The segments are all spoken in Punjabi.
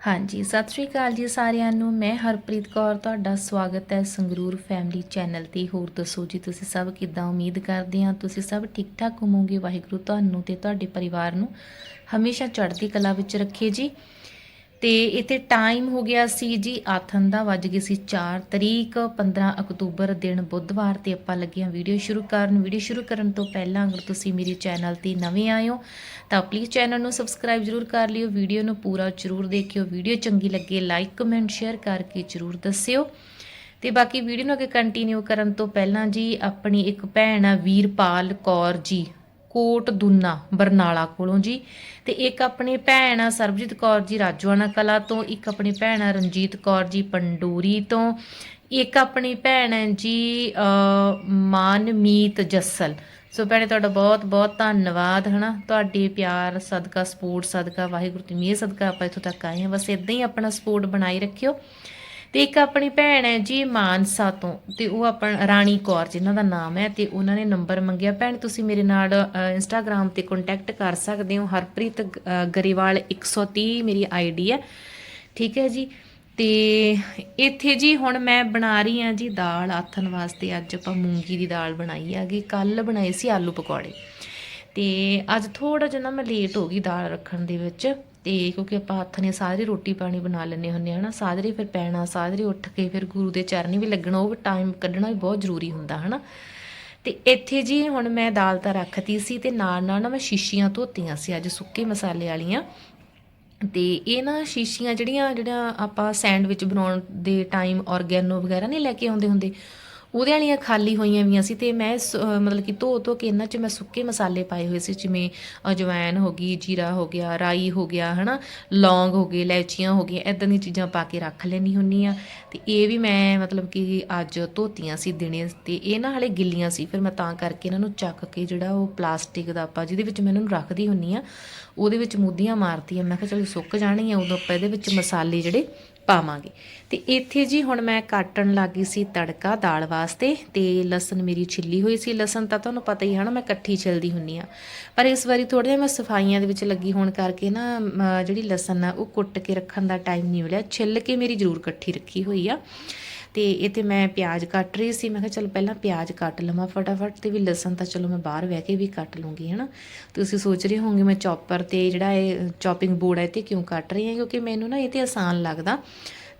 ਹਾਂਜੀ, ਸਤਿ ਸ਼੍ਰੀ ਅਕਾਲ ਜੀ ਸਾਰਿਆਂ ਨੂੰ। ਮੈਂ ਹਰਪ੍ਰੀਤ ਕੌਰ, ਤੁਹਾਡਾ ਸਵਾਗਤ ਹੈ ਸੰਗਰੂਰ ਫੈਮਿਲੀ ਚੈਨਲ ਤੇ। ਹੋਰ ਦੱਸੋ ਜੀ, ਤੁਸੀਂ ਸਭ ਕਿੱਦਾਂ ਉਮੀਦ ਕਰਦੇ ਹਾਂ? ਤੁਸੀਂ ਸਭ ਠੀਕ ਠਾਕ ਹੋਵੋਗੇ? ਵਾਹਿਗੁਰੂ ਤੁਹਾਨੂੰ ਤੇ ਤੁਹਾਡੇ ਪਰਿਵਾਰ ਨੂੰ ਹਮੇਸ਼ਾ ਚੜ੍ਹਦੀ ਕਲਾ ਵਿੱਚ ਰੱਖੇ ਜੀ। ਤੇ ਇੱਥੇ ਟਾਈਮ ਹੋ ਗਿਆ ਸੀ ਜੀ ਆਥਨ ਦਾ ਵੱਜ ਗਏ ਸੀ 4 ਤਰੀਕ 15 ਅਕਤੂਬਰ ਦਿਨ ਬੁੱਧਵਾਰ ਤੇ ਆਪਾਂ ਲੱਗੇ ਹਾਂ ਵੀਡੀਓ ਸ਼ੁਰੂ ਕਰਨ। ਵੀਡੀਓ ਸ਼ੁਰੂ ਕਰਨ ਤੋਂ ਪਹਿਲਾਂ ਅਗਰ ਤੁਸੀਂ ਮੇਰੇ ਚੈਨਲ ਤੇ ਨਵੇਂ ਆਏ ਹੋ, ਤਾਂ ਪਲੀਜ਼ ਚੈਨਲ ਨੂੰ ਸਬਸਕ੍ਰਾਈਬ ਜਰੂਰ ਕਰ ਲਿਓ। ਵੀਡੀਓ ਨੂੰ ਪੂਰਾ ਜਰੂਰ ਦੇਖਿਓ। ਵੀਡੀਓ ਚੰਗੀ ਲੱਗੇ ਲਾਈਕ ਕਮੈਂਟ ਸ਼ੇਅਰ ਕਰਕੇ ਜਰੂਰ ਦੱਸਿਓ। ਤੇ ਬਾਕੀ ਵੀਡੀਓ ਨੂੰ ਅੱਗੇ ਕੰਟੀਨਿਊ ਕਰਨ ਤੋਂ ਪਹਿਲਾਂ ਜੀ, ਆਪਣੀ ਇੱਕ ਭੈਣ ਆ, ਵੀਰਪਾਲ ਕੌਰ ਜੀ। ਕੋਟ ਦੁੰਨਾ ਬਰਨਾਲਾ ਕੋਲੋਂ ਜੀ। ਤੇ ਇੱਕ ਆਪਣੀ ਭੈਣ ਆ, ਸਰਬਜੀਤ ਕੌਰ ਜੀ ਰਾਜਵਾਨਾ ਕਲਾ ਤੋਂ, ਇੱਕ ਆਪਣੀ ਭੈਣ ਆ, ਰਣਜੀਤ ਕੌਰ ਜੀ, ਪੰਡੂਰੀ ਤੋਂ। ਇੱਕ ਆਪਣੀ ਭੈਣ ਹੈ ਜੀ ਮਾਨਮੀਤ ਜੱਸਲ। ਸੋ ਭੈਣੇ, ਤੁਹਾਡਾ ਬਹੁਤ ਬਹੁਤ ਧੰਨਵਾਦ, ਹਨਾ? ਤੁਹਾਡੇ ਪਿਆਰ, ਸਦਕਾ, ਸਪੋਰਟ, ਸਦਕਾ, ਵਾਹਿਗੁਰੂ ਦੀ ਮਿਹਰ ਸਦਕਾ ਆਪਾਂ ਇੱਥੋਂ ਤੱਕ ਆਏ ਹਾਂ। ਬਸ ਇਦਾਂ ਹੀ ਆਪਣਾ ਸਪੋਰਟ ਬਣਾਈ ਰੱਖਿਓ। ਤੇ ਇੱਕ ਆਪਣੀ ਭੈਣ ਹੈ ਜੀ ਮਾਨਸਾ ਤੋਂ ਤੇ ਉਹ ਆਪਣਾ ਰਾਣੀ ਕੌਰ ਜਿਨ੍ਹਾਂ ਦਾ ਨਾਮ ਹੈ ਤੇ ਉਹਨਾਂ ਨੇ ਨੰਬਰ ਮੰਗਿਆ। ਭੈਣ ਤੁਸੀਂ ਮੇਰੇ ਨਾਲ ਇੰਸਟਾਗ੍ਰam ਤੇ ਕੰਟੈਕਟ ਕਰ ਸਕਦੇ ਹੋ। ਹਰਪ੍ਰੀਤ ਅ, ਗਰੇਵਾਲ 130 ਮੇਰੀ ਆਈਡੀ ਹੈ। ਠੀਕ ਹੈ ਜੀ? ਤੇ ਇੱਥੇ ਜੀ ਹੁਣ ਮੈਂ ਬਣਾ ਰਹੀ ਹਾਂ ਜੀ ਦਾਲ ਆਥਣ ਵਾਸਤੇ। ਅੱਜ ਆਪਾਂ ਮੂੰਗੀ ਦੀ ਦਾਲ ਬਣਾਈ ਹੈਗੀ। ਕੱਲ ਬਣਾਏ ਸੀ ਆਲੂ ਪਕੌੜੇ। ਤੇ ਅੱਜ ਥੋੜਾ ਜਿਹਾ ਨਾ ਮੈਂ ਲੇਟ ਹੋ ਗਈ ਦਾਲ ਰੱਖਣ ਦੇ ਵਿੱਚ। ਤੇ ਕਿਉਂਕਿ ਆਪਾਂ ਹੱਥ ਨੇ ਸਾਰੇ ਰੋਟੀ ਪਾਣੀ ਬਣਾ ਲੈਣੇ ਹੁੰਦੇ ਹਨਾ? ਸਾਜਰੇ ਫਿਰ ਪੈਣਾ, ਸਾਜਰੇ ਉੱਠ ਕੇ ਫਿਰ ਗੁਰੂ ਦੇ ਚਰਨੀ ਵੀ ਲੱਗਣਾ, ਉਹ ਟਾਈਮ ਕੱਢਣਾ ਵੀ ਬਹੁਤ ਜ਼ਰੂਰੀ ਹੁੰਦਾ, ਹਨਾ? ਤੇ ਇੱਥੇ ਜੀ ਹੁਣ ਮੈਂ ਦਾਲ ਤਾਂ ਰੱਖਤੀ ਸੀ ਤੇ ਨਾਲ ਨਾਲ ਨਾ ਮੈਂ ਸ਼ੀਸ਼ੀਆਂ ਧੋਤੀਆਂ ਸੀ, ਅੱਜ ਸੁੱਕੇ ਮਸਾਲੇ ਵਾਲੀਆਂ। ਤੇ ਇਹ ਨਾ ਸ਼ੀਸ਼ੀਆਂ ਜਿਹੜੀਆਂ ਜਿਹੜੀਆਂ ਆਪਾਂ ਸੈਂਡਵਿਚ ਬਣਾਉਣ ਦੇ ਟਾਈਮ ਔਰਗੈਨੋ ਵਗੈਰਾ ਨਹੀਂ ਲੈ ਕੇ ਆਉਂਦੇ ਹੁੰਦੇ ਉਹਦੇ ਵਾਲੀਆਂ ਖਾਲੀ ਹੋਈਆਂ ਵੀਆਂ ਸੀ ਤੇ ਮੈਂ ਸ- ਮਤਲਬ ਕਿ ਧੋ ਧੋ ਕੇ ਇਹਨਾਂ 'ਚ ਮੈਂ ਸੁੱਕੇ ਮਸਾਲੇ ਪਾਏ ਹੋਏ ਸੀ, ਜਿਵੇਂ ਅਜਵਾਇਨ ਹੋ ਗਈ, ਜੀਰਾ ਹੋ ਗਿਆ, ਰਾਈ ਹੋ ਗਿਆ, ਹਨਾ? ਲੌਂਗ ਹੋ ਗਏ ਇਲਾਇਚੀਆਂ ਹੋ ਗਈਆਂ ਇਦਾਂ ਦੀਆਂ ਚੀਜ਼ਾਂ ਪਾ ਕੇ ਰੱਖ ਲੈਣੀ ਹੁੰਨੀ ਆ ਤੇ ਇਹ ਵੀ ਮੈਂ ਮਤਲਬ ਕਿ ਅੱਜ ਧੋਤੀਆਂ ਸੀ ਦਿਨੇ ਤੇ ਇਹ ਨਾ ਹਲੇ ਗਿੱਲੀਆਂ ਸੀ, ਫਿਰ ਮੈਂ ਤਾਂ ਕਰਕੇ ਇਹਨਾਂ ਨੂੰ ਚੱਕ ਕੇ ਜਿਹੜਾ ਉਹ ਪਲਾਸਟਿਕ ਦਾ ਆਪਾਂ ਜਿਹਦੇ ਵਿੱਚ ਮੈਂ ਇਹਨਾਂ ਨੂੰ ਰੱਖਦੀ ਹੁੰਨੀ ਆ ਉਹਦੇ ਵਿੱਚ ਮੁੱਦੀਆਂ ਮਾਰਤੀਆਂ। ਮੈਂ ਕਿਹਾ ਚਲੋ ਸੁੱਕ ਜਾਣੀ ਆ ਉਦੋਂ ਆਪਾਂ ਇਹਦੇ ਵਿੱਚ ਮਸਾਲੇ ਜਿਹੜੇ ਪਾਵਾਂਗੇ। ਤੇ ਇੱਥੇ ਜੀ ਹੁਣ ਮੈਂ ਕਾਟਣ ਲੱਗੀ ਸੀ ਤੜਕਾ ਦਾਲ ਵਾਸਤੇ ਤੇ ਲਸਣ ਮੇਰੀ ਛਿੱਲੀ ਹੋਈ ਸੀ। ਲਸਣ ਤਾਂ ਤੁਹਾਨੂੰ ਪਤਾ ਹੀ ਹੈ ਨਾ, ਮੈਂ ਇਕੱਠੀ ਛਿਲਦੀ ਹੁੰਨੀ ਆ ਪਰ ਇਸ ਵਾਰੀ ਥੋੜ੍ਹਾ ਜਿਹਾ ਮੈਂ ਸਫਾਈਆਂ ਦੇ ਵਿੱਚ ਲੱਗੀ ਹੋਣ ਕਰਕੇ ਨਾ ਜਿਹੜੀ ਲਸਣ ਆ, ਉਹ ਕੁੱਟ ਕੇ ਰੱਖਣ ਦਾ ਟਾਈਮ ਨਹੀਂ ਮਿਲਿਆ। ਛਿੱਲ ਕੇ ਮੇਰੀ ਜ਼ਰੂਰ ਇਕੱਠੀ ਰੱਖੀ ਹੋਈ ਆ। ਤੇ ਇੱਥੇ ਮੈਂ ਪਿਆਜ਼ ਕੱਟ ਰਹੀ ਸੀ। ਮੈਂ ਕਿਹਾ ਚਲ ਪਹਿਲਾਂ ਪਿਆਜ਼ ਕੱਟ ਲਵਾਂ ਫਟਾਫਟ ਤੇ ਵੀ ਲਸਣ ਤਾਂ ਚਲੋ ਮੈਂ ਬਾਹਰ ਬਹਿ ਕੇ ਵੀ ਕੱਟ ਲੂੰਗੀ, ਹਨਾ। ਤੁਸੀਂ ਸੋਚ ਰਹੇ ਹੋਵੋਗੇ ਮੈਂ ਚੌਪਰ ਤੇ ਜਿਹੜਾ ਇਹ ਚੌਪਿੰਗ ਬੋਰਡ ਹੈ ਤੇ ਕਿਉਂ ਕੱਟ ਰਹੀ ਹਾਂ? ਕਿਉਂਕਿ ਮੈਨੂੰ ਨਾ ਇਹ ਤੇ ਆਸਾਨ ਲੱਗਦਾ।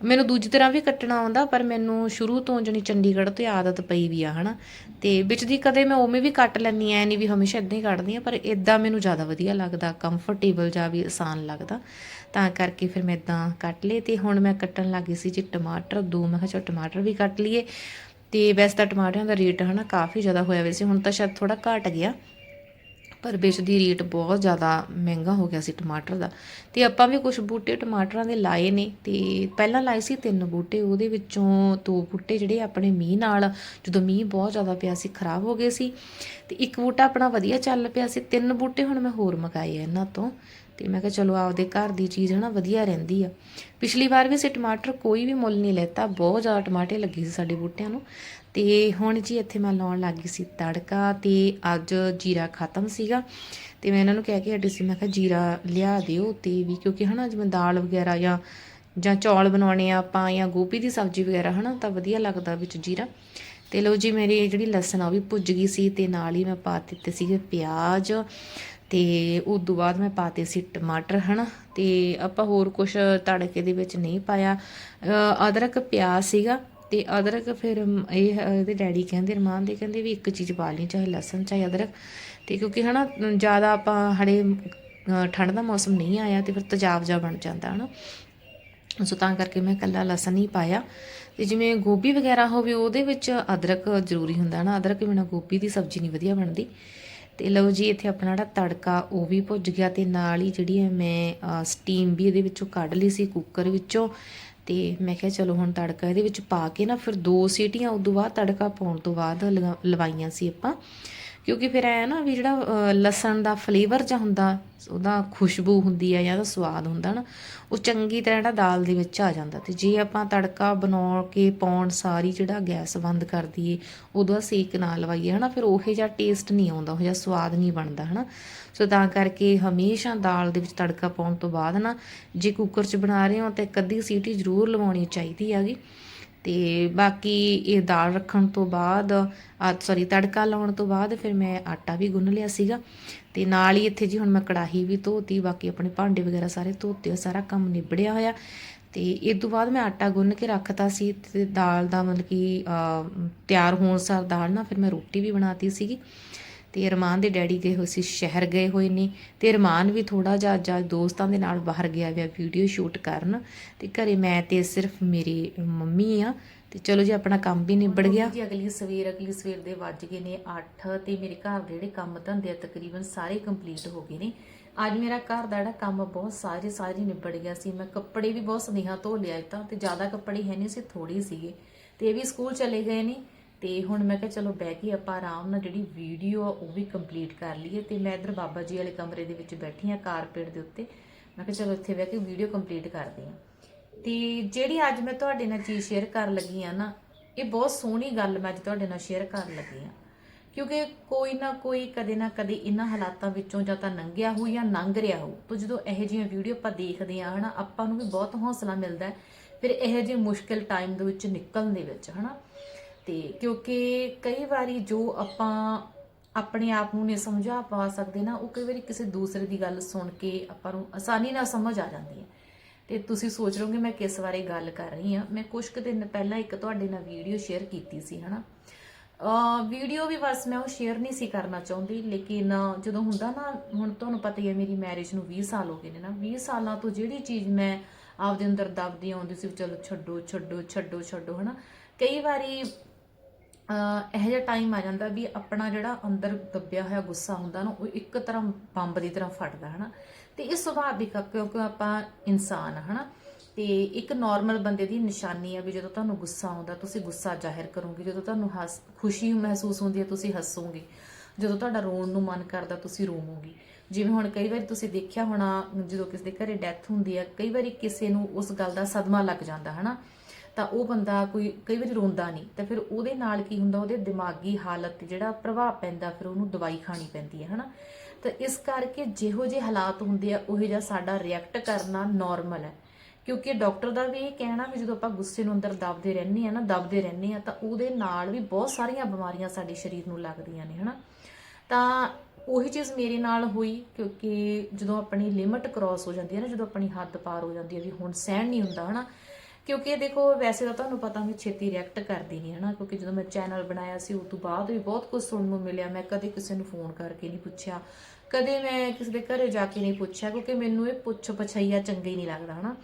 ਮੈਨੂੰ ਦੂਜੀ ਤਰ੍ਹਾਂ ਵੀ ਕੱਟਣਾ ਆਉਂਦਾ, ਪਰ ਮੈਨੂੰ ਸ਼ੁਰੂ ਤੋਂ ਜਣੀ ਚੰਡੀਗੜ੍ਹ ਤੋਂ ਆਦਤ ਪਈ ਵੀ ਆ, ਹਨਾ। ਤੇ ਵਿੱਚ ਦੀ ਕਦੇ ਮੈਂ ਉਵੇਂ ਵੀ ਕੱਟ ਲੈਂਦੀ ਐ ਨਹੀਂ ਵੀ ਹਮੇਸ਼ਾ ਇਦਾਂ ਹੀ ਕੱਟਦੀ ਆ, ਪਰ ਇਦਾਂ ਮੈਨੂੰ ਜ਼ਿਆਦਾ ਵਧੀਆ ਲੱਗਦਾ ਕੰਫਰਟੇਬਲ ਜਾਂ ਵੀ ਆਸਾਨ ਲੱਗਦਾ। ਤਾਂ ਕਰਕੇ ਫਿਰ ਮੈਂ ਇਦਾਂ ਕੱਟ ਲਏ, ਤੇ ਹੁਣ ਮੈਂ ਕੱਟਣ ਲੱਗੀ ਸੀ ਜੀ ਟਮਾਟਰ, ਦੋ, ਮੈਂ ਕਿਹਾ ਚਲ ਟਮਾਟਰ ਵੀ ਕੱਟ ਲਈਏ। ਤੇ ਵੈਸੇ ਤਾਂ ਟਮਾਟਰਾਂ ਦਾ ਰੇਟ, ਹਨਾ, ਕਾਫੀ ਜ਼ਿਆਦਾ ਹੋਇਆ ਵੈਸੇ ਹੁਣ ਤਾਂ ਸ਼ਾਇਦ ਥੋੜਾ ਘਟ ਗਿਆ। ਪਰ ਵਿੱਚ ਦੀ ਰੇਟ ਬਹੁਤ ਜ਼ਿਆਦਾ ਮਹਿੰਗਾ ਹੋ ਗਿਆ ਸੀ ਟਮਾਟਰ ਦਾ। ਤੇ ਆਪਾਂ ਵੀ ਕੁਝ ਬੂਟੇ ਟਮਾਟਰਾਂ ਦੇ ਲਾਏ ਨੇ, ਤੇ ਪਹਿਲਾਂ ਲਾਏ ਸੀ ਤਿੰਨ ਬੂਟੇ, ਉਹਦੇ ਵਿੱਚੋਂ ਦੋ ਬੂਟੇ ਜਿਹੜੇ ਆਪਣੇ ਮੀਂਹ ਨਾਲ, ਜਦੋਂ ਮੀਂਹ ਬਹੁਤ ਜ਼ਿਆਦਾ ਪਿਆ ਸੀ, ਖਰਾਬ ਹੋ ਗਏ ਸੀ। ਤੇ ਇੱਕ ਬੂਟਾ ਆਪਣਾ ਵਧੀਆ ਚੱਲ ਪਿਆ ਸੀ, ਤਿੰਨ ਬੂਟੇ ਹੁਣ ਮੈਂ ਹੋਰ ਮਗਾਏ ਇਹਨਾਂ ਤੋਂ। ਤੇ ਮੈਂ ਕਿਹਾ ਚਲੋ ਆਪਦੇ ਘਰ ਦੀ ਚੀਜ਼ ਹੈ ਨਾ ਵਧੀਆ ਰਹਿੰਦੀ ਆ। ਪਿਛਲੀ ਵਾਰ ਵੀ ਅਸੀਂ ਟਮਾਟਰ ਕੋਈ ਵੀ ਮੁੱਲ ਨਹੀਂ ਲੈਤਾ, ਬਹੁਤ ਜ਼ਿਆਦਾ ਟਮਾਟੇ ਲੱਗੇ ਸੀ ਸਾਡੇ ਬੂਟਿਆਂ ਨੂੰ। ਤੇ ਹੁਣ ਜੀ ਇੱਥੇ ਮੈਂ ਲਾਉਣ ਲੱਗੀ ਸੀ ਤੜਕਾ ਤੇ ਅੱਜ ਜੀਰਾ ਖਤਮ ਸੀਗਾ ਤੇ ਮੈਂ ਇਹਨਾਂ ਨੂੰ ਕਹਿ ਕੇ ਹਟੀ ਸੀ, ਮੈਂ ਕਿਹਾ ਜੀਰਾ ਲਿਆ ਦਿਓ ਤੇ ਵੀ ਕਿਉਂਕਿ ਹਨਾ ਜਿਵੇਂ ਦਾਲ ਵਗੈਰਾ ਜਾਂ ਜਾਂ ਚੌਲ ਬਣਾਉਣੇ ਆ ਆਪਾਂ ਜਾਂ ਗੋਭੀ ਦੀ ਸਬਜ਼ੀ ਵਗੈਰਾ ਹਨਾ ਤਾਂ ਵਧੀਆ ਲੱਗਦਾ ਵਿੱਚ ਜੀਰਾ। ਤੇ ਲਓ ਜੀ ਮੇਰੀ ਜਿਹੜੀ ਲਸਣ ਆ ਉਹ ਵੀ ਭੁੱਜ ਗਈ ਸੀ ਤੇ ਨਾਲ ਹੀ ਮੈਂ ਪਾ ਦਿੱਤੇ ਸੀਗੇ ਪਿਆਜ਼ ਤੇ ਉਸ ਤੋਂ ਬਾਅਦ ਮੈਂ ਪਾਤੇ ਸੀ ਟਮਾਟਰ ਹਨਾ ਤੇ ਆਪਾਂ ਹੋਰ ਕੁਝ ਤੜਕੇ ਦੇ ਵਿੱਚ ਨਹੀਂ ਪਾਇਆ। ਅਦਰਕ ਪਿਆਜ਼ ਸੀਗਾ ਤੇ ਅਦਰਕ ਫਿਰ ਇਹ ਇਹਦੇ ਡੈਡੀ ਕਹਿੰਦੇ, ਰਮਾਨ ਦੇ ਕਹਿੰਦੇ ਵੀ ਇੱਕ ਚੀਜ਼ ਪਾ ਲਈ, ਚਾਹੇ ਲਸਣ, ਚਾਹੇ ਅਦਰਕ। ਤੇ ਕਿਉਂਕਿ ਹਨਾ ਜ਼ਿਆਦਾ ਆਪਾਂ ਹੜੇ ਠੰਡ ਦਾ ਮੌਸਮ ਨਹੀਂ ਆਇਆ ਤੇ ਫਿਰ ਤੇਜ਼ਾਬ ਜਾ ਬਣ ਜਾਂਦਾ, ਹਨਾ। ਸੋ ਤਾਂ ਕਰਕੇ ਮੈਂ ਕੱਲਾ ਲਸਣ ਹੀ ਪਾਇਆ। ਤੇ ਜਿਵੇਂ ਗੋਭੀ ਵਗੈਰਾ ਹੋਵੇ, ਉਹਦੇ ਵਿੱਚ ਅਦਰਕ ਜ਼ਰੂਰੀ ਹੁੰਦਾ ਨਾ ਅਦਰਕ ਬਿਨਾ ਗੋਭੀ ਦੀ ਸਬਜ਼ੀ ਨਹੀਂ ਵਧੀਆ ਬਣਦੀ। ਤੇ ਲਓ ਜੀ, ਇੱਥੇ ਆਪਣਾ ਜਿਹੜਾ ਤੜਕਾ, ਉਹ ਵੀ ਭੁੱਜ ਗਿਆ ਤੇ ਨਾਲ ਹੀ ਜਿਹੜੀ ਹੈ ਮੈਂ ਸਟੀਮ ਵੀ ਇਹਦੇ ਵਿੱਚੋਂ ਕੱਢ ਲਈ ਸੀ ਕੁੱਕਰ ਵਿੱਚੋਂ। ਤੇ ਮੈਂ ਕਿਹਾ ਚਲੋ ਹੁਣ ਤੜਕਾ ਇਹਦੇ ਵਿੱਚ ਪਾ ਕੇ ਨਾ ਫਿਰ ਦੋ ਸੀਟੀਆਂ, ਉਦੋਂ ਬਾਅਦ ਤੜਕਾ ਪਾਉਣ ਤੋਂ ਬਾਅਦ ਲਗਾ- ਲਵਾਈਆਂ ਸੀ ਆਪਾਂ। ਕਿਉਂਕਿ ਫਿਰ ਐ ਨਾ ਵੀ ਜਿਹੜਾ ਲਸਣ ਦਾ ਫਲੇਵਰ ਜਾਂ ਹੁੰਦਾ, ਉਹਦਾ ਖੁਸ਼ਬੂ ਹੁੰਦੀ ਆ ਜਾਂ ਉਹਦਾ ਸਵਾਦ ਹੁੰਦਾ ਨਾ, ਉਹ ਚੰਗੀ ਤਰ੍ਹਾਂ ਜਿਹੜਾ ਦਾਲ ਦੇ ਵਿੱਚ ਆ ਜਾਂਦਾ। ਤੇ ਜੇ ਆਪਾਂ ਤੜਕਾ ਬਣਾ ਕੇ ਪਾਉਣ ਸਾਰੀ ਜਿਹੜਾ ਗੈਸ ਬੰਦ ਕਰ ਦਈਏ, ਉਦੋਂ ਸੇਕ ਨਾ ਲਵਾਈਏ, ਹਨਾ, ਫਿਰ ਉਹੇ ਜਿਹਾ ਟੇਸਟ ਨਹੀਂ ਆਉਂਦਾ, ਉਹ ਜਿਹਾ ਸਵਾਦ ਨਹੀਂ ਬਣਦਾ, ਹਨਾ। ਸੋ ਤਾਂ ਕਰਕੇ ਹਮੇਸ਼ਾ ਦਾਲ ਦੇ ਵਿੱਚ ਤੜਕਾ ਪਾਉਣ ਤੋਂ ਬਾਅਦ ਨਾ, ਜੇ ਕੁੱਕਰ 'ਚ ਬਣਾ ਰਹੇ ਹੋ ਤਾਂ ਇੱਕ ਅੱਧੀ ਸੀਟੀ ਜ਼ਰੂਰ ਲਵਾਉਣੀ ਚਾਹੀਦੀ ਹੈਗੀ। ਤੇ ਬਾਕੀ ਇਹ ਦਾਲ ਰੱਖਣ ਤੋਂ ਬਾਅਦ ਆ ਸੌਰੀ ਤੜਕਾ ਲਾਉਣ ਤੋਂ ਬਾਅਦ ਫਿਰ ਮੈਂ ਆਟਾ ਵੀ ਗੁੰਨ ਲਿਆ ਸੀਗਾ। ਤੇ ਨਾਲ ਹੀ ਇੱਥੇ ਜੀ ਹੁਣ ਮੈਂ ਕੜਾਹੀ ਵੀ ਧੋਤੀ, ਬਾਕੀ ਆਪਣੇ ਭਾਂਡੇ ਵਗੈਰਾ ਸਾਰੇ ਧੋਤੇ ਸਾਰਾ ਕੰਮ ਨਿਬੜਿਆ ਹੋਇਆ। ਤੇ ਇਸ ਤੋਂ ਬਾਅਦ ਮੈਂ ਆਟਾ ਗੁੰਨ ਕੇ ਰੱਖਤਾ ਸੀ ਤੇ ਦਾਲ ਦਾ ਮਤਲਬ ਕਿ ਤਿਆਰ ਹੋਣ ਸਾਰ ਦਾਲ ਨਾ ਫਿਰ ਮੈਂ ਰੋਟੀ ਵੀ ਬਣਾਤੀ ਸੀਗੀ। ਤੇ ਰਮਾਨ ਦੇ ਡੈਡੀ ਗਏ ਹੋਏ ਸੀ, ਸ਼ਹਿਰ ਗਏ ਹੋਏ ਨੇ ਤੇ ਰਮਾਨ ਵੀ ਥੋੜਾ ਜਿਹਾ ਅੱਜ ਦੋਸਤਾਂ ਦੇ ਨਾਲ ਬਾਹਰ ਗਿਆ ਹੋਇਆ ਵੀਡੀਓ ਸ਼ੂਟ ਕਰਨ ਤੇ ਘਰੇ ਮੈਂ ਤੇ ਸਿਰਫ ਮੇਰੀ ਮੰਮੀ ਆ ਤੇ ਚਲੋ ਜੀ ਆਪਣਾ ਕੰਮ ਵੀ ਨਿਬੜ ਗਿਆ। ਜੀ, ਅਗਲੀ ਸਵੇਰ ਅਗਲੀ ਸਵੇਰ ਦੇ ਵੱਜ ਗਏ ਨੇ 8 ਤੇ ਮੇਰੇ ਘਰ ਦੇ ਜਿਹੜੇ ਕੰਮ ਧੰਦੇ ਆ ਤਕਰੀਬਨ ਸਾਰੇ ਕੰਪਲੀਟ ਹੋ ਗਏ ਨੇ। ਅੱਜ ਮੇਰਾ ਘਰ ਦਾ ਜਿਹੜਾ ਕੰਮ ਬਹੁਤ ਸਾਰੇ ਸਾਰੇ ਨਿਬੜ ਗਿਆ ਸੀ। ਮੈਂ ਕੱਪੜੇ ਵੀ ਬਹੁਤ ਸੁਨੇਹਾ ਧੋ ਲਿਆ ਤਾਂ ਤੇ ਜ਼ਿਆਦਾ ਕੱਪੜੇ ਹੈ ਨਹੀਂ ਸੀ ਥੋੜੀ ਸੀਗੇ ਤੇ ਇਹ ਵੀ ਸਕੂਲ ਚਲੇ ਗਏ ਨੇ। ਤੇ ਹੁਣ ਮੈਂ ਕਿਹਾ ਚਲੋ ਬਹਿ ਕੇ ਆਪਾਂ ਆਰਾਮ ਨਾਲ, ਜਿਹੜੀ ਵੀਡੀਓ ਆ ਉਹ ਵੀ ਕੰਪਲੀਟ ਕਰ ਲਈਏ ਤੇ ਮੈਂ ਇਧਰ ਬਾਬਾ ਜੀ ਵਾਲੇ ਕਮਰੇ ਦੇ ਵਿੱਚ ਬੈਠੀ ਆ ਕਾਰਪੇਟ ਦੇ ਉੱਤੇ। ਮੈਂ ਕਿਹਾ ਚਲੋ ਇੱਥੇ ਬਹਿ ਕੇ ਵੀਡੀਓ ਕੰਪਲੀਟ ਕਰਦੇ ਆ ਤੇ ਜਿਹੜੀ ਅੱਜ ਮੈਂ ਤੁਹਾਡੇ ਨਾਲ ਚੀਜ਼ ਸ਼ੇਅਰ ਕਰਨ ਲੱਗੀ ਆ ਨਾ, ਇਹ ਬਹੁਤ ਸੋਹਣੀ ਗੱਲ ਮੈਂ ਅੱਜ ਤੁਹਾਡੇ ਨਾਲ ਸ਼ੇਅਰ ਕਰਨ ਲੱਗੀ ਆ ਕਿਉਂਕਿ ਕੋਈ ਨਾ ਕੋਈ, ਕਦੇ ਨਾ ਕਦੇ ਇਹਨਾਂ ਹਾਲਾਤਾਂ ਵਿੱਚੋਂ ਜਾਂ ਤਾਂ ਲੰਘਿਆ ਹੋ ਜਾਂ ਲੰਘ ਰਿਹਾ ਹੋ ਤਾਂ ਜਦੋਂ ਇਹੋ ਜਿਹੀਆਂ ਵੀਡੀਓ ਆਪਾਂ ਦੇਖਦੇ ਆ ਹਨਾ, ਆਪਾਂ ਨੂੰ ਵੀ ਬਹੁਤ ਹੌਸਲਾ ਮਿਲਦਾ ਫਿਰ ਇਹੋ ਜਿਹੇ ਮੁਸ਼ਕਿਲ ਟਾਈਮ ਦੇ ਵਿੱਚ ਨਿਕਲਣ ਦੇ ਵਿੱਚ, ਹਨਾ। ਤੇ ਕਿਉਂਕਿ ਕਈ ਵਾਰੀ ਜੋ ਆਪਾਂ ਆਪਣੇ ਆਪ ਨੂੰ ਨਹੀਂ ਸਮਝਾ ਪਾ ਸਕਦੇ ਨਾ, ਉਹ ਕਈ ਵਾਰੀ ਕਿਸੇ ਦੂਸਰੇ ਦੀ ਗੱਲ ਸੁਣ ਕੇ ਆਪਾਂ ਨੂੰ ਆਸਾਨੀ ਨਾਲ ਸਮਝ ਆ ਜਾਂਦੀ ਹੈ। ਤੇ ਤੁਸੀਂ ਸੋਚ ਰਹੇ ਹੋਗੇ ਮੈਂ ਕਿਸ ਬਾਰੇ ਗੱਲ ਕਰ ਰਹੀ ਹਾਂ। ਮੈਂ ਕੁਝ ਕੁ ਦਿਨ ਪਹਿਲਾਂ ਇੱਕ ਤੁਹਾਡੇ ਨਾਲ ਵੀਡੀਓ ਸ਼ੇਅਰ ਕੀਤੀ ਸੀ, ਹਨਾ? ਅ ਵੀਡੀਓ ਵੀ ਬਸ ਮੈਂ ਉਹ ਸ਼ੇਅਰ ਨਹੀਂ ਸੀ ਕਰਨਾ ਚਾਹੁੰਦੀ, ਲੇਕਿਨ ਜਦੋਂ ਹੁੰਦਾ ਨਾ, ਹੁਣ ਤੁਹਾਨੂੰ ਪਤਾ ਹੀ ਹੈ ਮੇਰੀ ਮੈਰਿਜ ਨੂੰ 20 ਸਾਲ ਹੋ ਗਏ ਨੇ ਨਾ 20 ਸਾਲਾਂ ਤੋਂ ਜਿਹੜੀ ਚੀਜ਼ ਮੈਂ ਆਪਦੇ ਅੰਦਰ ਦਬਦੀ ਆਉਂਦੀ ਸੀ ਵੀ ਚਲੋ ਛੱਡੋ ਛੱਡੋ ਛੱਡੋ ਛੱਡੋ, ਹਨਾ? ਕਈ ਵਾਰੀ ਇਹੋ ਜਿਹਾ ਟਾਈਮ ਆ ਜਾਂਦਾ ਵੀ ਆਪਣਾ ਜਿਹੜਾ ਅੰਦਰ ਦੱਬਿਆ ਹੋਇਆ ਗੁੱਸਾ ਹੁੰਦਾ ਨਾ, ਉਹ ਇੱਕ ਤਰ੍ਹਾਂ ਬੰਬ ਦੀ ਤਰ੍ਹਾਂ ਫਟਦਾ, ਹਨਾ? ਤੇ ਇਹ ਸੁਭਾਵਿਕ ਆ ਕਿਉਂਕਿ ਆਪਾਂ ਇਨਸਾਨ ਆ, ਹਨਾ? ਤੇ ਇੱਕ ਨਾਰਮਲ ਬੰਦੇ ਦੀ ਨਿਸ਼ਾਨੀ ਆ ਵੀ ਜਦੋਂ ਤੁਹਾਨੂੰ ਗੁੱਸਾ ਆਉਂਦਾ, ਤੁਸੀਂ ਗੁੱਸਾ ਜ਼ਾਹਿਰ ਕਰੋਗੇ, ਜਦੋਂ ਤੁਹਾਨੂੰ ਹੱਸ ਖੁਸ਼ੀ ਮਹਿਸੂਸ ਹੁੰਦੀ ਹੈ ਤੁਸੀਂ ਹੱਸੋਗੇ। ਜਦੋਂ ਤੁਹਾਡਾ ਰੋਣ ਨੂੰ ਮਨ ਕਰਦਾ, ਤੁਸੀਂ ਰੋਵੋਗੇ। ਜਿਵੇਂ ਹੁਣ ਕਈ ਵਾਰੀ ਤੁਸੀਂ ਦੇਖਿਆ ਹੋਣਾ, ਜਦੋਂ ਕਿਸੇ ਦੇ ਘਰੇ ਡੈਥ ਹੁੰਦੀ ਆ, ਕਈ ਵਾਰੀ ਕਿਸੇ ਨੂੰ ਉਸ ਗੱਲ ਦਾ ਸਦਮਾ ਲੱਗ ਜਾਂਦਾ, ਹਨਾ? ਤਾਂ ਉਹ ਬੰਦਾ ਕੋਈ, ਕਈ ਵਾਰੀ ਰੋਂਦਾ ਨਹੀਂ। ਤਾਂ ਫਿਰ ਉਹਦੇ ਨਾਲ ਕੀ ਹੁੰਦਾ, ਉਹਦੇ ਦਿਮਾਗੀ ਹਾਲਤ ਤੇ ਜਿਹੜਾ ਪ੍ਰਭਾਵ ਪੈਂਦਾ, ਫਿਰ ਉਹਨੂੰ ਦਵਾਈ ਖਾਣੀ ਪੈਂਦੀ ਹੈ, ਹਨਾ? ਤਾਂ ਇਸ ਕਰਕੇ ਜਿਹੋ ਜਿਹੇ ਹਾਲਾਤ ਹੁੰਦੇ ਆ, ਉਹੋ ਜਿਹਾ ਸਾਡਾ ਰਿਐਕਟ ਕਰਨਾ ਨਾਰਮਲ ਹੈ। ਕਿਉਂਕਿ ਡਾਕਟਰ ਦਾ ਵੀ ਇਹ ਕਹਿਣਾ ਵੀ ਜਦੋਂ ਆਪਾਂ ਗੁੱਸੇ ਨੂੰ ਅੰਦਰ ਦਬਦੇ ਰਹਿੰਦੇ ਆ ਨਾ, ਦਬਦੇ ਰਹਿੰਦੇ ਆ ਤਾਂ ਉਹਦੇ ਨਾਲ ਵੀ ਬਹੁਤ ਸਾਰੀਆਂ ਬਿਮਾਰੀਆਂ ਸਾਡੇ ਸਰੀਰ ਨੂੰ ਲੱਗਦੀਆਂ ਨੇ, ਹਨਾ? ਤਾਂ ਉਹੀ ਚੀਜ਼ ਮੇਰੇ ਨਾਲ ਹੋਈ, ਕਿਉਂਕਿ ਜਦੋਂ ਆਪਣੀ ਲਿਮਟ ਕ੍ਰਾਸ ਹੋ ਜਾਂਦੀ ਹੈ ਨਾ, ਜਦੋਂ ਆਪਣੀ ਹੱਦ ਪਾਰ ਹੋ ਜਾਂਦੀ ਹੈ ਵੀ ਹੁਣ ਸਹਿਣ ਨਹੀਂ ਹੁੰਦਾ, ਹਨਾ? ਕਿਉਂਕਿ ਦੇਖੋ, ਵੈਸੇ ਤਾਂ ਤੁਹਾਨੂੰ ਪਤਾ ਮੈਂ ਛੇਤੀ ਰਿਐਕਟ ਕਰਦੀ ਨਹੀਂ ਹਨਾ, ਕਿਉਂਕਿ ਜਦੋਂ ਮੈਂ ਚੈਨਲ ਬਣਾਇਆ ਸੀ, ਉਸ ਤੋਂ ਬਾਅਦ ਵੀ ਬਹੁਤ ਕੁਝ ਸੁਣਨ ਨੂੰ ਮਿਲਿਆ। ਮੈਂ ਕਦੇ ਕਿਸੇ ਨੂੰ ਫੋਨ ਕਰਕੇ ਨਹੀਂ ਪੁੱਛਿਆ। ਕਦੇ ਮੈਂ ਕਿਸੇ ਦੇ ਘਰੇ ਜਾ ਕੇ ਨਹੀਂ ਪੁੱਛਿਆ, ਕਿਉਂਕਿ ਮੈਨੂੰ ਇਹ ਪੁੱਛ ਪਛਈਆ ਚੰਗਾ ਹੀ ਨਹੀਂ ਲੱਗਦਾ, ਹਨਾ।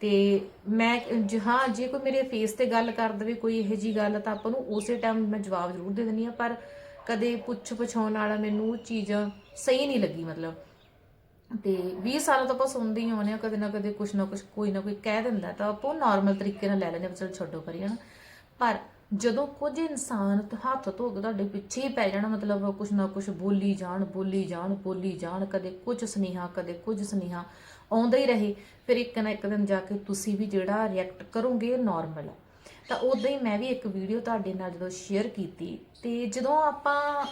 ਤੇ ਮੈਂ, ਜ- ਜੇ ਕੋਈ ਮੇਰੇ ਫੇਸ ਤੇ ਗੱਲ ਕਰ ਦਵੇ, ਕੋਈ ਇਹੋ ਜੀ ਗੱਲ, ਤਾਂ ਆਪਾਂ ਨੂੰ ਉਸੇ ਟਾਈਮ ਮੈਂ ਜਵਾਬ ਜ਼ਰੂਰ ਦੇ ਦਿੰਦੀ ਆ ਪਰ ਕਦੇ ਪੁੱਛ ਪਛਾਉਣ ਵਾਲਾ ਮੈਨੂੰ ਉਹ ਚੀਜ਼ ਸਹੀ ਨਹੀਂ ਲੱਗੀ, ਮਤਲਬ। ਤੇ 20 ਸਾਲਾਂ ਤੋਂ ਆਪਾਂ ਸੁਣਦੇ ਹੀ ਆਉਂਦੇ ਆ, ਕਦੇ ਨਾ ਕਦੇ ਕੁਛ ਨਾ ਕੁਛ ਕੋਈ ਨਾ ਕੋਈ ਕਹਿ ਦਿੰਦਾ ਤਾਂ ਆਪਾਂ ਨਾਰਮਲ ਤਰੀਕੇ ਨਾਲ ਲੈ ਲੈਂਦੇ ਹਾਂ ਚਲ ਛੱਡੋ ਪਰੀ, ਹਨਾ। ਪਰ ਜਦੋਂ ਕੁਝ ਇਨਸਾਨ ਹੱਥ ਧੋ ਕੇ ਤੁਹਾਡੇ ਪਿੱਛੇ ਹੀ ਪੈ ਜਾਣਾ, ਮਤਲਬ ਕੁਛ ਨਾ ਕੁਛ ਬੋਲੀ ਜਾਣ ਬੋਲੀ ਜਾਣ ਬੋਲੀ ਜਾਣ, ਕਦੇ ਕੁਝ ਸੁਨੇਹਾ, ਕਦੇ ਕੁਝ ਸੁਨੇਹਾ ਆਉਂਦਾ ਹੀ ਰਹੇ, ਫਿਰ ਇੱਕ ਨਾ ਇੱਕ ਦਿਨ ਜਾ ਕੇ ਤੁਸੀਂ ਵੀ ਜਿਹੜਾ ਰਿਐਕਟ ਕਰੋਗੇ ਨਾਰਮਲ ਹੈ ਤਾਂ ਉਦਾਂ ਹੀ ਮੈਂ ਵੀ ਇੱਕ ਵੀਡੀਓ ਤੁਹਾਡੇ ਨਾਲ ਜਦੋਂ ਸ਼ੇਅਰ ਕੀਤੀ ਤੇ ਜਦੋਂ ਆਪਾਂ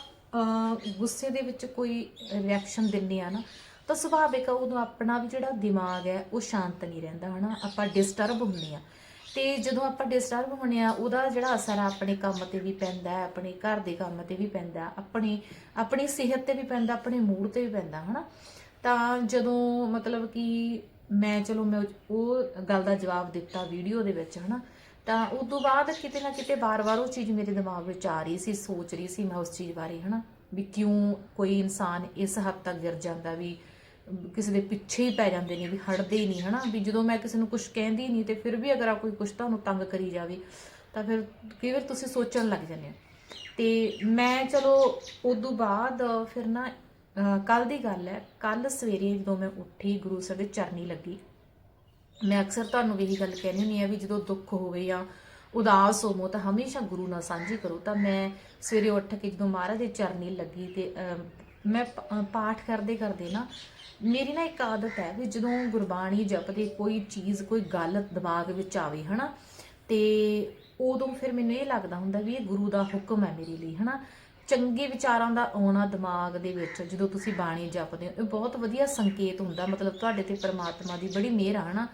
ਗੁੱਸੇ ਦੇ ਵਿੱਚ ਕੋਈ ਰਿਐਕਸ਼ਨ ਦਿੰਦੇ ਆ ਨਾ ਤਾਂ ਸੁਭਾਵਿਕ ਆ ਉਦੋਂ ਆਪਣਾ ਵੀ ਜਿਹੜਾ ਦਿਮਾਗ ਹੈ, ਉਹ ਸ਼ਾਂਤ ਨਹੀਂ ਰਹਿੰਦਾ, ਹਨਾ? ਆਪਾਂ ਡਿਸਟਰਬ ਹੁੰਦੇ ਆ ਤੇ ਜਦੋਂ ਆਪਾਂ ਡਿਸਟਰਬ ਹੁੰਦੇ ਆ ਉਹਦਾ ਜਿਹੜਾ ਅਸਰ ਆ, ਆਪਣੇ ਕੰਮ ਤੇ ਵੀ ਪੈਂਦਾ ਹੈ, ਆਪਣੇ ਘਰ ਦੇ ਕੰਮ ਤੇ ਵੀ ਪੈਂਦਾ ਆਪਣੇ, ਆਪਣੀ ਸਿਹਤ ਤੇ ਵੀ ਪੈਂਦਾ, ਆਪਣੇ ਮੂਡ ਤੇ ਵੀ ਪੈਂਦਾ, ਹਨਾ? ਤਾਂ ਜਦੋਂ ਮਤਲਬ ਕਿ ਮੈਂ, ਚਲੋ ਮੈਂ ਉਹ ਗੱਲ ਦਾ ਜਵਾਬ ਦਿੱਤਾ ਵੀਡੀਓ ਦੇ ਵਿੱਚ, ਹਨਾ? ਤਾਂ ਉਸ ਤੋਂ ਬਾਅਦ ਕਿਤੇ ਨਾ ਕਿਤੇ ਬਾਰ-ਬਾਰ ਉਹ ਚੀਜ਼ ਮੇਰੇ ਦਿਮਾਗ ਵਿੱਚ ਆ ਰਹੀ ਸੀ, ਸੋਚ ਰਹੀ ਸੀ ਮੈਂ ਉਸ ਚੀਜ਼ ਬਾਰੇ, ਹਨਾ? ਵੀ ਕਿਉਂ ਕੋਈ ਇਨਸਾਨ ਇਸ ਹੱਦ ਤੱਕ ਗਿਰ ਜਾਂਦਾ ਵੀ ਕਿਸੇ ਦੇ ਪਿੱਛੇ ਹੀ ਪੈ ਜਾਂਦੇ ਨੇ ਵੀ ਹਟਦੇ ਹੀ ਨਹੀਂ, ਹਨਾ? ਵੀ ਜਦੋਂ ਮੈਂ ਕਿਸੇ ਨੂੰ ਕੁਝ ਕਹਿੰਦੀ ਨਹੀਂ ਤੇ ਫਿਰ ਵੀ ਅਗਰ ਆ ਕੋਈ ਕੁਝ ਤੁਹਾਨੂੰ ਤੰਗ ਕਰੀ ਜਾਵੇ, ਤਾਂ ਫਿਰ ਕਈ ਵਾਰ ਤੁਸੀਂ ਸੋਚਣ ਲੱਗ ਜਾਂਦੇ ਹੋ। ਤੇ ਮੈਂ ਚਲੋ ਉਦੋਂ ਬਾਅਦ ਫਿਰ ਨਾ ਕੱਲ ਦੀ ਗੱਲ ਹੈ ਕੱਲ ਸਵੇਰੇ ਜਦੋਂ ਮੈਂ ਉੱਠੀ, ਗੁਰੂ ਸਾਹਿਬ ਦੇ ਚਰਨੀ ਲੱਗੀ, ਮੈਂ ਅਕਸਰ ਤੁਹਾਨੂੰ ਵੀ ਇਹੀ ਗੱਲ ਕਹਿੰਦੀ ਹੁੰਦੀ ਆ ਵੀ ਜਦੋਂ ਦੁੱਖ ਹੋਵੇ ਜਾਂ ਉਦਾਸ ਹੋਵੋ ਤਾਂ ਹਮੇਸ਼ਾ ਗੁਰੂ ਨਾਲ ਸਾਂਝੀ ਕਰੋ। ਤਾਂ ਮੈਂ ਸਵੇਰੇ ਉੱਠ ਕੇ ਜਦੋਂ ਮਹਾਰਾਜ ਦੇ ਚਰਨੀ ਲੱਗੀ ਤੇ ਮੈਂ ਪਾਠ ਕਰਦੇ ਕਰਦੇ ਨਾ ਮੇਰੀ ਨਾ ਇੱਕ ਆਦਤ ਹੈ ਵੀ ਜਦੋਂ ਗੁਰਬਾਣੀ ਜਪਦੇ ਕੋਈ ਚੀਜ਼, ਕੋਈ ਗੱਲ ਦਿਮਾਗ ਵਿੱਚ ਆਵੇ, ਹਨਾ, ਤੇ ਉਦੋਂ ਫਿਰ ਮੈਨੂੰ ਇਹ ਲੱਗਦਾ ਹੁੰਦਾ ਵੀ ਇਹ ਗੁਰੂ ਦਾ ਹੁਕਮ ਹੈ ਮੇਰੇ ਲਈ, ਹਨਾ। ਚੰਗੇ ਵਿਚਾਰਾਂ ਦਾ ਆਉਣਾ ਦਿਮਾਗ ਦੇ ਵਿੱਚ, ਜਦੋਂ ਤੁਸੀਂ ਬਾਣੀ ਜਪਦੇ ਹੋ, ਇਹ ਬਹੁਤ ਵਧੀਆ ਸੰਕੇਤ ਹੁੰਦਾ, ਮਤਲਬ ਤੁਹਾਡੇ ਤੇ ਪਰਮਾਤਮਾ ਦੀ ਬੜੀ ਮਿਹਰ ਆ, ਹਨਾ।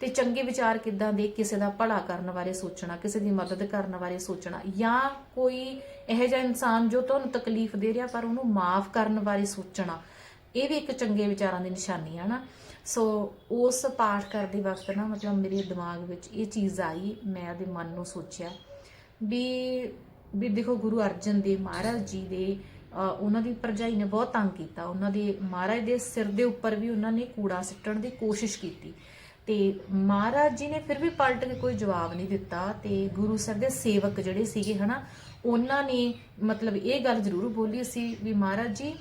ਤੇ ਚੰਗੇ ਵਿਚਾਰ ਕਿੱਦਾਂ ਦੇ, ਕਿਸੇ ਦਾ ਭਲਾ ਕਰਨ ਬਾਰੇ ਸੋਚਣਾ, ਕਿਸੇ ਦੀ ਮਦਦ ਕਰਨ ਬਾਰੇ ਸੋਚਣਾ, ਜਾਂ ਕੋਈ ਇਹੋ ਜਿਹਾ ਇਨਸਾਨ ਜੋ ਤੁਹਾਨੂੰ ਤਕਲੀਫ ਦੇ ਰਿਹਾ, ਪਰ ਉਹਨੂੰ ਮਾਫ ਕਰਨ ਬਾਰੇ ਸੋਚਣਾ ਇਹ ਵੀ ਇੱਕ ਚੰਗੇ ਵਿਚਾਰਾਂ ਦੀ ਨਿਸ਼ਾਨੀ ਹੈ ਨਾ। ਸੋ ਉਸ ਪਾਠ ਕਰਦੇ ਵਕਤ ਨਾ ਮਤਲਬ ਮੇਰੇ ਦਿਮਾਗ ਵਿੱਚ ਇਹ ਚੀਜ਼ ਆਈ, ਮੈਂ ਉਹਦੇ ਮਨ ਨੂੰ ਸੋਚਿਆ ਵੀ ਵੀ ਦੇਖੋ ਗੁਰੂ ਅਰਜਨ ਦੇਵ ਮਹਾਰਾਜ ਜੀ ਦੇ ਉਹਨਾਂ ਦੀ ਭਰਜਾਈ ਨੇ ਬਹੁਤ ਤੰਗ ਕੀਤਾ। ਉਹਨਾਂ ਦੇ ਮਹਾਰਾਜ ਦੇ ਸਿਰ ਦੇ ਉੱਪਰ ਵੀ ਉਹਨਾਂ ਨੇ ਕੂੜਾ ਸਿੱਟਣ ਦੀ ਕੋਸ਼ਿਸ਼ ਕੀਤੀ। ਤੇ ਮਹਾਰਾਜ ਜੀ ਨੇ ਫਿਰ ਵੀ ਪਲਟ ਕੇ ਕੋਈ ਜਵਾਬ ਨਹੀਂ ਦਿੱਤਾ ਤੇ ਗੁਰੂ ਸਾਹਿਬ ਦੇ ਸੇਵਕ ਜਿਹੜੇ ਸੀਗੇ ਹਨਾ, ਉਹਨਾਂ ਨੇ ਮਤਲਬ ਇਹ ਗੱਲ ਜ਼ਰੂਰ ਬੋਲੀ ਸੀ ਵੀ ਮਹਾਰਾਜ ਜੀ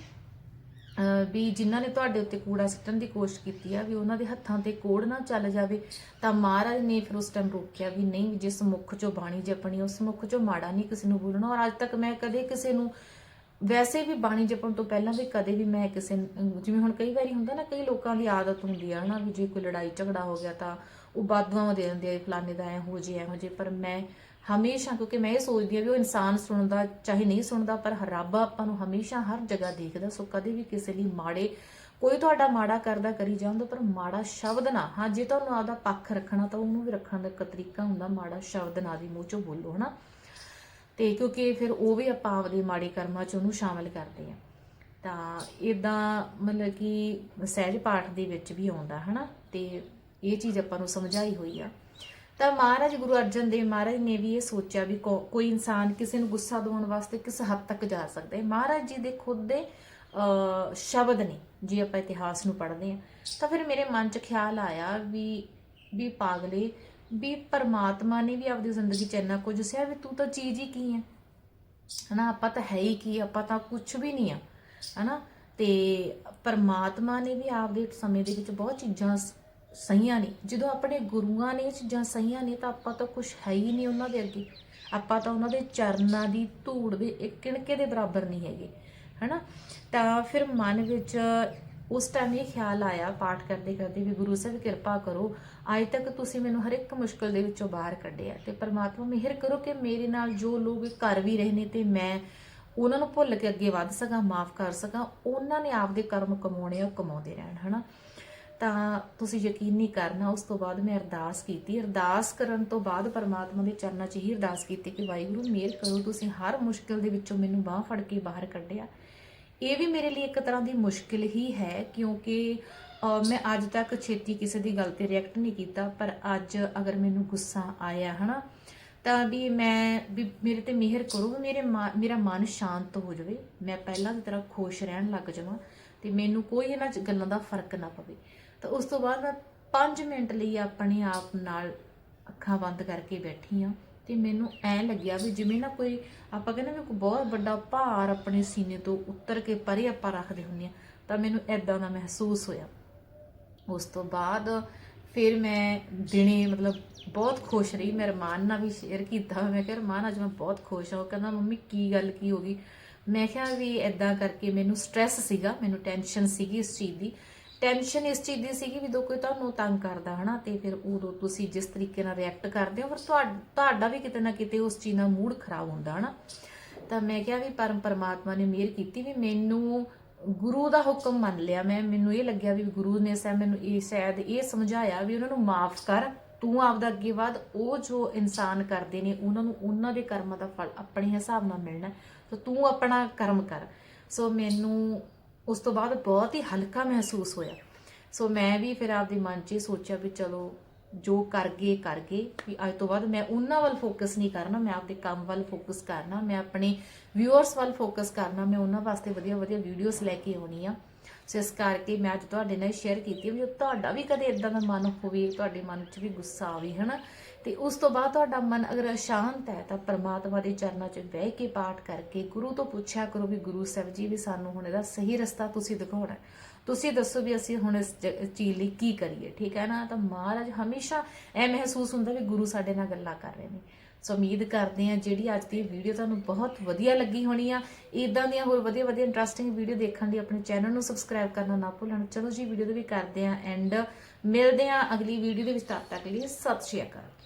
ਵੀ ਜਿਨ੍ਹਾਂ ਨੇ ਤੁਹਾਡੇ ਉੱਤੇ ਕੂੜਾ ਸਿੱਟਣ ਦੀ ਕੋਸ਼ਿਸ਼ ਕੀਤੀ ਆ ਵੀ ਉਹਨਾਂ ਦੇ ਹੱਥਾਂ ਤੇ ਕੋੜ ਨਾ ਚੱਲ ਜਾਵੇ, ਤਾਂ ਮਹਾਰਾਜ ਨੇ ਫਿਰ ਉਸ ਟਾਈਮ ਰੋਕਿਆ ਵੀ ਨਹੀਂ ਜਿਸ ਮੁਖ ਚੋਂ ਬਾਣੀ ਜਪਣੀ, ਉਸ ਮੁਖ ਚੋਂ ਮਾੜਾ ਨਹੀਂ ਕਿਸੇ ਨੂੰ ਬੋਲਣਾ। ਔਰ ਅੱਜ ਤੱਕ ਮੈਂ ਕਦੇ ਕਿਸੇ ਨੂੰ, ਵੈਸੇ ਵੀ ਬਾਣੀ ਜਪਣ ਤੋਂ ਪਹਿਲਾਂ ਵੀ ਕਦੇ ਵੀ ਮੈਂ ਕਿਸੇ ਜਿਵੇਂ ਹੁਣ ਕਈ ਵਾਰੀ ਹੁੰਦਾ ਨਾ, ਕਈ ਲੋਕਾਂ ਦੀ ਆਦਤ ਹੁੰਦੀ ਆ, ਹਨਾ, ਵੀ ਜੇ ਕੋਈ ਲੜਾਈ ਝਗੜਾ ਹੋ ਗਿਆ ਤਾਂ ਉਹ ਬਾਦੂਆਂ ਦੇ ਦਿੰਦੇ ਆ ਫਲਾਣੇ ਦਾ ਐ ਹੋ ਜੇ, ਐ ਹੋ ਜੇ, ਪਰ ਮੈਂ ਹਮੇਸ਼ਾ, ਕਿਉਂਕਿ ਮੈਂ ਇਹ ਸੋਚਦੀ ਆ ਵੀ ਉਹ ਇਨਸਾਨ ਸੁਣਦਾ, ਚਾਹੇ ਨਹੀਂ ਸੁਣਦਾ, ਪਰ ਰੱਬ ਆਪਾਂ ਨੂੰ ਹਮੇਸ਼ਾ ਹਰ ਜਗ੍ਹਾ ਦੇਖਦਾ, ਸੋ ਕਦੇ ਵੀ ਕਿਸੇ ਲਈ ਮਾੜੇ, ਕੋਈ ਤੁਹਾਡਾ ਮਾੜਾ ਕਰਦਾ, ਕਰੀ ਜਾਂਦਾ, ਪਰ ਮਾੜਾ ਸ਼ਬਦ ਨਾ। ਹਾਂ, ਜੇ ਤੁਹਾਨੂੰ ਆਪਦਾ ਪੱਖ ਰੱਖਣਾ, ਤਾਂ ਉਹਨੂੰ ਵੀ ਰੱਖਣ ਦਾ ਇੱਕ ਤਰੀਕਾ ਹੁੰਦਾ, ਮਾੜਾ ਸ਼ਬਦ ਨਾ ਦੀ ਮੂੰਹ ਚੋਂ ਬੋਲੋ, ਹਨਾ? ਤੇ ਕਿਉਂਕਿ ਫਿਰ ਉਹ ਵੀ ਆਪਾਂ ਆਪਦੇ ਮਾੜੇ ਕਰਮਾਂ ਚ ਉਹਨੂੰ ਸ਼ਾਮਲ ਕਰਦੇ ਆ ਤਾਂ ਇਦਾਂ ਮਤਲਬ ਕਿ ਸਹਿਜ ਪਾਠ ਦੇ ਵਿੱਚ ਵੀ ਆਉਂਦਾ, ਹਨਾ? ਤੇ ਇਹ ਚੀਜ਼ ਆਪਾਂ ਨੂੰ ਸਮਝਾਈ ਹੋਈ ਆ। ਤਾਂ ਮਹਾਰਾਜ ਗੁਰੂ ਅਰਜਨ ਦੇਵ ਮਹਾਰਾਜ ਨੇ ਵੀ ਇਹ ਸੋਚਿਆ ਵੀ ਕੋ- ਕੋਈ ਇਨਸਾਨ ਕਿਸੇ ਨੂੰ ਗੁੱਸਾ ਦਿਵਾਉਣ ਵਾਸਤੇ ਕਿਸ ਹੱਦ ਤੱਕ ਜਾ ਸਕਦਾ ਹੈ। ਮਹਾਰਾਜ ਜੀ ਦੇ ਖੁਦ ਦੇ ਸ਼ਬਦ ਨੇ ਜੇ ਆਪਾਂ ਇਤਿਹਾਸ ਨੂੰ ਪੜ੍ਹਦੇ ਆ ਤਾਂ ਫਿਰ ਮੇਰੇ ਮਨ 'ਚ ਖਿਆਲ ਆਇਆ ਵੀ ਵੀ ਪਾਗਲੇ, ਵੀ ਪਰਮਾਤਮਾ ਨੇ ਵੀ ਆਪਦੀ ਜ਼ਿੰਦਗੀ 'ਚ ਇੰਨਾ ਕੁਝ ਸਿਆ ਵੀ ਤੂੰ ਤਾਂ ਚੀਜ਼ ਹੀ ਕੀ ਹੈ? ਹਨਾ, ਆਪਾਂ ਤਾਂ ਹੈ ਹੀ ਕੀ ਆਪਾਂ ਤਾਂ ਕੁਝ ਵੀ ਨਹੀਂ ਆ। ਹਨਾ, ਤੇ ਪਰਮਾਤਮਾ ਨੇ ਵੀ ਆਪਦੇ ਸਮੇਂ ਦੇ ਵਿੱਚ ਬਹੁਤ ਚੀਜ਼ਾਂ ਸ- ਸਹੀਆਂ ਨੇ। ਜਦੋਂ ਆਪਣੇ ਗੁਰੂਆਂ ਨੇ ਚੀਜ਼ਾਂ ਸਹੀਆਂ ਨੇ ਤਾਂ ਆਪਾਂ ਤਾਂ ਕੁਝ ਹੈ ਹੀ ਨਹੀਂ ਉਹਨਾਂ ਦੇ ਅੱਗੇ। ਆਪਾਂ ਤਾਂ ਉਹਨਾਂ ਦੇ ਚਰਨਾਂ ਦੀ ਧੂੜ ਦੇ ਇੱਕ ਕਿਣਕੇ ਦੇ ਬਰਾਬਰ ਨਹੀਂ ਹੈਗੇ, ਹਨਾ? ਤਾਂ ਫਿਰ ਮਨ ਵਿੱਚ ਉਸ ਟਾਈਮ ਇਹ ਖਿਆਲ ਆਇਆ ਪਾਠ ਕਰਦੇ ਕਰਦੇ ਵੀ ਗੁਰੂ ਸਾਹਿਬ ਕਿਰਪਾ ਕਰੋ, ਅੱਜ ਤੱਕ ਤੁਸੀਂ ਮੈਨੂੰ ਹਰ ਇੱਕ ਮੁਸ਼ਕਲ ਦੇ ਵਿੱਚੋਂ ਬਾਹਰ ਕੱਢਿਆ ਤੇ ਪਰਮਾਤਮਾ ਮਿਹਰ ਕਰੋ ਕਿ ਮੇਰੇ ਨਾਲ ਜੋ ਲੋਕ ਘਰ ਵੀ ਰਹੇ ਨੇ ਤੇ ਮੈਂ ਉਹਨਾਂ ਨੂੰ ਭੁੱਲ ਕੇ ਅੱਗੇ ਵੱਧ ਸਕਾਂ, ਮਾਫ ਕਰ ਸਕਾਂ, ਉਹਨਾਂ ਨੇ ਆਪਦੇ ਕਰਮ ਕਮਾਉਣੇ ਆ, ਉਹ ਕਮਾਉਂਦੇ ਰਹਿਣ, ਹਨਾ? ਤਾਂ ਤੁਸੀਂ ਯਕੀਨ ਨਹੀਂ ਕਰਨਾ, ਉਸ ਤੋਂ ਬਾਅਦ ਮੈਂ ਅਰਦਾਸ ਕੀਤੀ। ਅਰਦਾਸ ਕਰਨ ਤੋਂ ਬਾਅਦ ਪਰਮਾਤਮਾ ਦੇ ਚਰਨਾਂ 'ਚ ਹੀ ਅਰਦਾਸ ਕੀਤੀ ਕਿ ਵਾਹਿਗੁਰੂ, ਮਿਹਰ ਕਰੋ, ਤੁਸੀਂ ਹਰ ਮੁਸ਼ਕਿਲ ਦੇ ਵਿੱਚੋਂ ਮੈਨੂੰ ਬਾਹ ਫੜ ਕੇ ਬਾਹਰ ਕੱਢਿਆ। ਇਹ ਵੀ ਮੇਰੇ ਲਈ ਇੱਕ ਤਰ੍ਹਾਂ ਦੀ ਮੁਸ਼ਕਿਲ ਹੀ ਹੈ, ਕਿਉਂਕਿ ਮੈਂ ਅੱਜ ਤੱਕ ਛੇਤੀ ਕਿਸੇ ਦੀ ਗੱਲ ਤੇ ਰਿਐਕਟ ਨਹੀਂ ਕੀਤਾ, ਪਰ ਅੱਜ ਅਗਰ ਮੈਨੂੰ ਗੁੱਸਾ ਆਇਆ, ਹਨਾ, ਤਾਂ ਵੀ ਮੈਂ, ਵੀ ਮੇਰੇ ਤੇ ਮਿਹਰ ਕਰੋ, ਵੀ ਮੇਰੇ ਮਾ- ਮੇਰਾ ਮਨ ਸ਼ਾਂਤ ਹੋ ਜਾਵੇ। ਮੈਂ ਪਹਿਲਾਂ ਦੀ ਤਰ੍ਹਾਂ ਖੁਸ਼ ਰਹਿਣ ਲੱਗ ਜਾਵਾਂ। ਤੇ ਮੈਨੂੰ ਕੋਈ ਇਹਨਾਂ 'ਚ ਗੱਲਾਂ ਦਾ ਫ਼ਰਕ ਨਾ ਪਵੇ। ਤਾਂ ਉਸ ਤੋਂ ਬਾਅਦ ਮੈਂ 5 ਮਿੰਟ ਲਈ ਆਪਣੇ ਆਪ ਨਾਲ ਅੱਖਾਂ ਬੰਦ ਕਰਕੇ ਬੈਠੀ ਆ ਤੇ ਮੈਨੂੰ ਐ ਲੱਗਿਆ ਵੀ ਜਿਵੇਂ ਨਾ ਕੋਈ ਆਪਾਂ ਕਹਿੰਦੇ ਵੀ ਕੋਈ ਬਹੁਤ ਵੱਡਾ ਭਾਰ ਆਪਣੇ ਸੀਨੇ ਤੋਂ ਉੱਤਰ ਕੇ ਪਰੇ ਆਪਾਂ ਰੱਖਦੇ ਹੁੰਦੇ ਆ ਤਾਂ ਮੈਨੂੰ ਐਦਾਂ ਦਾ ਮਹਿਸੂਸ ਹੋਇਆ। ਉਸ ਤੋਂ ਬਾਅਦ ਫਿਰ ਮੈਂ ਦਿਨੇ ਮਤਲਬ ਬਹੁਤ ਖੁਸ਼ ਰਹੀ। ਮੈਂ ਰਮਾਨ ਨਾਲ ਵੀ ਸ਼ੇਅਰ ਕੀਤਾ। ਮੈਂ ਕਿਹਾ, ਰਮਾਨ, ਅੱਜ ਮੈਂ ਬਹੁਤ ਖੁਸ਼ ਹਾਂ। ਉਹ ਕਹਿੰਦਾ, ਮੰਮੀ, ਕੀ ਗੱਲ, ਕੀ ਹੋ ਗਈ? ਮੈਂ ਕਿਹਾ ਵੀ ਐਦਾਂ ਕਰਕੇ ਮੈਨੂੰ ਸਟ੍ਰੈਸ ਸੀਗਾ, ਮੈਨੂੰ ਟੈਨਸ਼ਨ ਸੀਗੀ ਇਸ ਚੀਜ਼ ਦੀ। ਟੈਨਸ਼ਨ ਇਸ ਚੀਜ਼ ਦੀ ਸੀਗੀ ਵੀ ਦੋ ਕੋਈ ਤੁਹਾਨੂੰ ਤੰਗ ਕਰਦਾ ਹਨਾ, ਤੇ ਫਿਰ ਉਦੋਂ ਤੁਸੀਂ ਜਿਸ ਤਰੀਕੇ ਨਾਲ ਰਿਐਕਟ ਕਰਦੇ ਹੋ, ਫਿਰ ਤੁਹਾ- ਤੁਹਾਡਾ ਵੀ ਕਿਤੇ ਨਾ ਕਿਤੇ ਉਸ ਚੀਜ਼ ਨਾਲ ਮੂਡ ਖਰਾਬ ਹੁੰਦਾ ਹਨਾ। ਤਾਂ ਮੈਂ ਕਿਹਾ ਵੀ ਪਰਮ ਪਰਮਾਤਮਾ ਨੇ ਮਿਹਰ ਕੀਤੀ ਵੀ ਮੈਨੂੰ ਗੁਰੂ ਦਾ ਹੁਕਮ ਮੰਨ ਲਿਆ ਮੈਂ। ਮੈਨੂੰ ਇਹ ਲੱਗਿਆ ਵੀ ਗੁਰੂ ਨੇ ਸਾ ਮੈਨੂੰ ਇਹ ਸ਼ਾਇਦ ਇਹ ਸਮਝਾਇਆ ਵੀ ਉਹਨਾਂ ਨੂੰ ਮਾਫ ਕਰ, ਤੂੰ ਆਪਦਾ ਅੱਗੇ ਬਾਅਦ ਉਹ ਜੋ ਇਨਸਾਨ ਕਰਦੇ ਨੇ, ਉਹਨਾਂ ਨੂੰ ਉਹਨਾਂ ਦੇ ਕਰਮਾਂ ਦਾ ਫਲ ਆਪਣੇ ਹਿਸਾਬ ਨਾਲ ਮਿਲਣਾ। ਤਾਂ ਤੂੰ ਆਪਣਾ ਕਰਮ ਕਰ। ਸੋ ਮੈਨੂੰ ਉਸ ਤੋਂ ਬਾਅਦ ਬਹੁਤ ਹੀ ਹਲਕਾ ਮਹਿਸੂਸ ਹੋਇਆ। ਸੋ ਮੈਂ ਵੀ ਫਿਰ ਆਪਦੇ ਮਨ 'ਚ ਇਹ ਸੋਚਿਆ ਵੀ ਚਲੋ, ਜੋ ਕਰ ਗਏ ਕਰ ਗਏ ਵੀ ਅੱਜ ਤੋਂ ਬਾਅਦ ਮੈਂ ਉਹਨਾਂ ਵੱਲ ਫੋਕਸ ਨਹੀਂ ਕਰਨਾ, ਮੈਂ ਆਪਦੇ ਕੰਮ ਵੱਲ ਫੋਕਸ ਕਰਨਾ, ਮੈਂ ਆਪਣੇ ਵਿਊਅਰਸ ਵੱਲ ਫੋਕਸ ਕਰਨਾ, ਮੈਂ ਉਹਨਾਂ ਵਾਸਤੇ ਵਧੀਆ ਵਧੀਆ ਵੀਡੀਓਜ਼ ਲੈ ਕੇ ਆਉਣੀ ਆ। ਸੋ ਇਸ ਕਰਕੇ ਮੈਂ ਅੱਜ ਤੁਹਾਡੇ ਨਾਲ ਸ਼ੇਅਰ ਕੀਤੀ ਵੀ ਜੇ ਤੁਹਾਡਾ ਵੀ ਕਦੇ ਇਦਾਂ ਦਾ ਮਨ ਹੋਵੇ, ਤੁਹਾਡੇ ਮਨ 'ਚ ਵੀ ਗੁੱਸਾ ਆਵੇ, ਹਨਾ? ਤੇ ਉਸ ਤੋਂ ਬਾਅਦ ਤੁਹਾਡਾ ਮਨ ਅਗਰ ਅਸ਼ਾਂਤ ਹੈ ਤਾਂ ਪਰਮਾਤਮਾ ਦੇ ਚਰਨਾਂ 'ਚ ਬਹਿ ਕੇ ਪਾਠ ਕਰਕੇ ਗੁਰੂ ਤੋਂ ਪੁੱਛਿਆ ਕਰੋ ਵੀ ਗੁਰੂ ਸਾਹਿਬ ਜੀ ਵੀ ਸਾਨੂੰ ਹੁਣ ਇਹਦਾ ਸਹੀ ਰਸਤਾ ਤੁਸੀਂ ਦਿਖਾਉਣਾ ਤੁਸੀਂ ਦੱਸੋ ਵੀ ਅਸੀਂ ਹੁਣ ਇਸ ਜ- ਚੀਜ਼ ਲਈ ਕੀ ਕਰੀਏ, ਠੀਕ ਹੈ ਨਾ? ਤਾਂ ਮਹਾਰਾਜ ਹਮੇਸ਼ਾ ਇਹ ਮਹਿਸੂਸ ਹੁੰਦਾ ਵੀ ਗੁਰੂ ਸਾਡੇ ਨਾਲ ਗੱਲਾਂ ਕਰ ਰਹੇ ਨੇ। ਸੋ ਉਮੀਦ ਕਰਦੇ ਹਾਂ ਜਿਹੜੀ ਅੱਜ ਦੀ ਵੀਡੀਓ ਤੁਹਾਨੂੰ ਬਹੁਤ ਵਧੀਆ ਲੱਗੀ ਹੋਣੀ ਆ। ਇਦਾਂ ਦੀਆਂ ਹੋਰ ਵਧੀਆ ਵਧੀਆ ਇੰਟਰਸਟਿੰਗ ਵੀਡੀਓ ਦੇਖਣ ਲਈ ਆਪਣੇ ਚੈਨਲ ਨੂੰ ਸਬਸਕ੍ਰਾਈਬ ਕਰਨਾ ਨਾ ਭੁੱਲਣ। ਚਲੋ ਜੀ ਵੀਡੀਓ ਦੇ ਵੀ ਕਰਦੇ ਹਾਂ ਐਂਡ ਮਿਲਦੇ ਹਾਂ ਅਗਲੀ ਵੀਡੀਓ ਦੇ ਵਿੱਚ। ਤਦ ਤੱਕ ਲਈ ਸਤਿ ਸ਼੍ਰੀ ਅਕਾਲ।